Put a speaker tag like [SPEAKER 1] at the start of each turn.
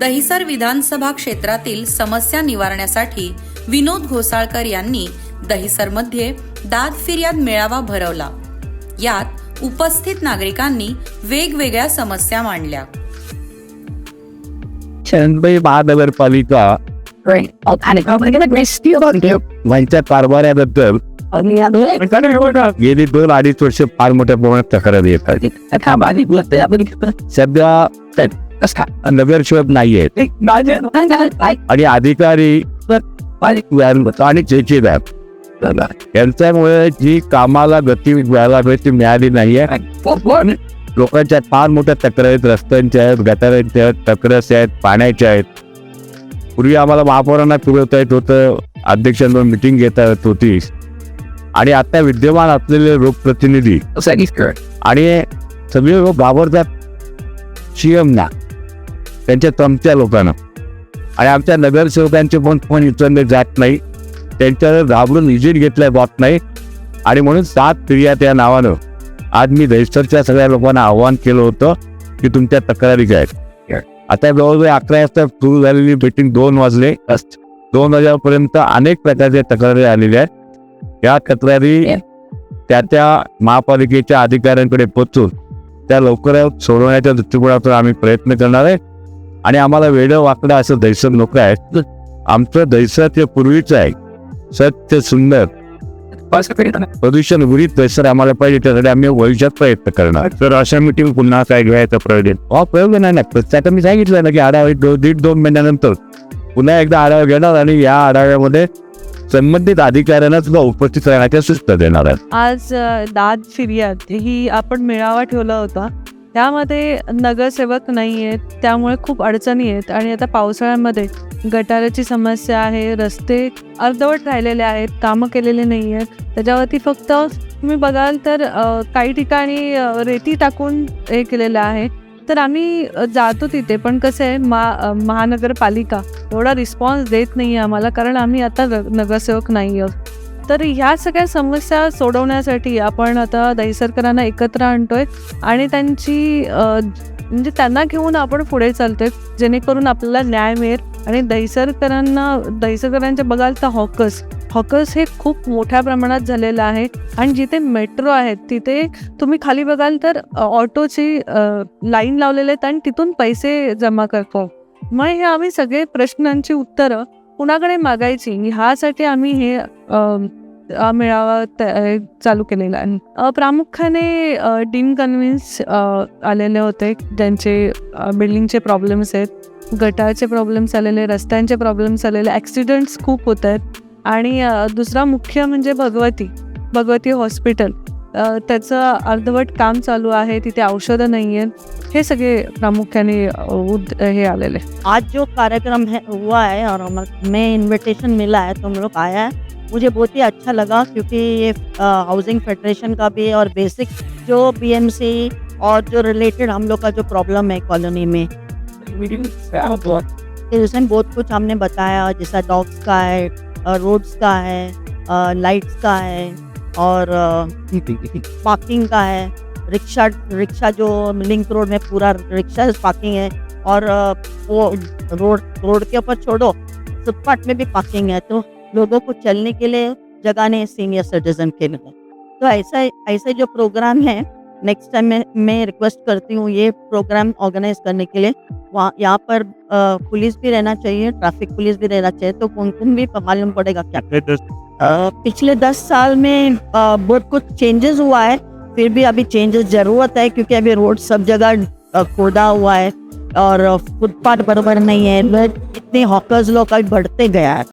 [SPEAKER 1] दहिसर विधानसभा क्षेत्रातील समस्या निवारण्यासाठी विनोद घोसाळकर यांनी दहिसरमध्ये दाद फिर्याद मेळावा भरवला यात उपस्थित नागरिकांनी वेगवेगळ्या समस्या मांडल्या
[SPEAKER 2] मुंबई महानगरपालिका. यांच्या कारभाराबद्दल. गेली दोन अडीच वर्ष फार मोठ्या प्रमाणात तक्रारी येतात. सध्या
[SPEAKER 3] That's how
[SPEAKER 2] नगरसेवक नाही आहेत
[SPEAKER 3] I imagine. I got like,
[SPEAKER 2] आणि अधिकारी आणि चेची यांच्यामुळे जी कामाला गती व्हायला ती मिळाली नाहीये. लोकांच्या फार मोठ्या तक्रारी आहेत रस्त्यांच्या आहेत गटारांच्या आहेत तक्रारच्या आहेत पाण्याच्या आहेत पूर्वी आम्हाला महापौरांना फिरवता येत होतं अध्यक्षांवर मिटिंग घेता येत होती आणि आता विद्यमान असलेले लोकप्रतिनिधी. आणि सगळे लोक घाबरतात सीएमना त्यांच्या चमच्या लोकांना. आणि आमच्या नगरसेवकांचे पण फोन उचलले जात नाही त्यांच्यावर घाबरून विजिट घेतल्या जात नाही. आणि म्हणून सात फिर्याद या नावानं आज मी रजिस्टरच्या सगळ्या लोकांना आव्हान केलं होतं की तुमच्या तक्रारी काय. आता जवळजवळ अकरा वाजता सुरू झालेली मीटिंग दोन वाजले. दोन वाजेपर्यंत अनेक प्रकारच्या तक्रारी आलेल्या आहेत. या तक्रारी. त्या त्या महापालिकेच्या अधिकाऱ्यांकडे पोचून त्या लवकरात सोडवण्याच्या दृष्टिकोनातून आम्ही प्रयत्न करणार आहे. आणि आम्हाला वेळ वाकडं असं दैसर नको आहे आमचं दैसर ते पूर्वीचं आहे. सत्य सुंदर. प्रदूषण उरीत दैसर आम्हाला पाहिजे त्यासाठी आम्ही भविष्यात प्रयत्न करणार. तर अशा मिटिंग पुन्हा काय घ्यायचा प्रयोजन? हा प्रयोग नाही ना. त्याचा मी सांगितलं ना की आढावा दो- दीड दोन महिन्यानंतर. पुन्हा एकदा आढावा घेणार आणि या आढाव्यामध्ये संबंधित अधिकाऱ्यांना सुद्धा उपस्थित राहण्याच्या सूचना देणार आहेत
[SPEAKER 4] आज दाद फिर्याद ही आपण मेळावा ठेवला होता. त्यामध्ये नगरसेवक नाही आहेत त्यामुळे खूप अडचणी आहेत. आणि आता पावसाळ्यामध्ये गटाराची समस्या आहे रस्ते अर्धवट राहिलेले आहेत कामं केलेले नाही आहेत त्याच्यावरती फक्त तुम्ही बघाल तर काही ठिकाणी रेती टाकून हे केलेलं आहे. तर आम्ही जातो तिथे पण कसं आहे मा महानगरपालिका एवढा रिस्पॉन्स देत नाही आहे आम्हाला कारण आम्ही आता नगरसेवक नाही आहोत तर ह्या सगळ्या समस्या सोडवण्यासाठी आपण आता दहिसरकरांना एकत्र आणतोय आणि त्यांची म्हणजे त्यांना घेऊन आपण पुढे चालतोय जेणेकरून आपल्याला न्याय मिळेल. आणि दहिसरकरांना दहिसरकरांचे बघाल तर हॉकर्स हॉकर्स हे खूप मोठ्या प्रमाणात झालेलं आहे. आणि जिथे मेट्रो आहेत तिथे तुम्ही खाली बघाल तर ऑटोची लाईन लावलेले आहेत आणि तिथून पैसे जमा करतो. मग हे आम्ही सगळे प्रश्नांची उत्तरं कुणाकडे मागायची? ह्यासाठी आम्ही हे मेळावा त- चालू केलेला आहे. प्रामुख्याने डीन कन्व्हिन्स आलेले होते. ज्यांचे बिल्डिंगचे प्रॉब्लेम्स आहेत गटारचे प्रॉब्लेम्स आलेले रस्त्यांचे प्रॉब्लेम्स आलेले ॲक्सिडेंट्स खूप होत आहेत. आणि दुसरा मुख्य म्हणजे भगवती भगवती हॉस्पिटल. त्याचं अर्धवट काम चालू आहे तिथे औषधं नाही आहेत. हे सगळे प्रामुख्याने उद हे आलेले.
[SPEAKER 5] आज जो कार्यक्रम है हुआ है और हम हमें मिला है तो हम लोग आया है? मुझे बहुत ही अच्छा लगा क्योंकि ये हाउसिंग फेडरेशन का भी और बेसिक जो बीएमसी और जो रिलेटेड हम लोग का जो प्रॉब्लम है कॉलोनी में. इसमें बहुत कुछ हमने बताया जैसा डॉग्स का है रोड्स का है लाइट्स का है और पार्किंग का है रिक्शा रिक्शा जो लिंक रोड में पूरा रिक्शा पार्किंग है और वो रोड रोड के ऊपर छोड़ो फुटपाथ में भी पार्किंग है तो लोगों को चलने के लिए जगह नहीं सीनियर सिटीजन के लिए। तो ऐसा ऐसे जो प्रोग्राम है नेक्स्ट टाइम मैं मैं रिक्वेस्ट करती हूँ ये प्रोग्राम ऑर्गेनाइज करने के लिए वहाँ यहाँ पर पुलिस भी रहना चाहिए ट्रैफ़िक पुलिस भी रहना चाहिए तो उनको भी मालूम पड़ेगा क्या? अ, पिछले दस साल में बहुत कुछ चेंजेस हुआ है फिर भी अभी चेंजेस ज़रूरत है क्योंकि अभी रोड सब जगह खोदा हुआ है और फुटपाथ बराबर नहीं है इतने हॉकर्स लोग अभी बढ़ते गया है।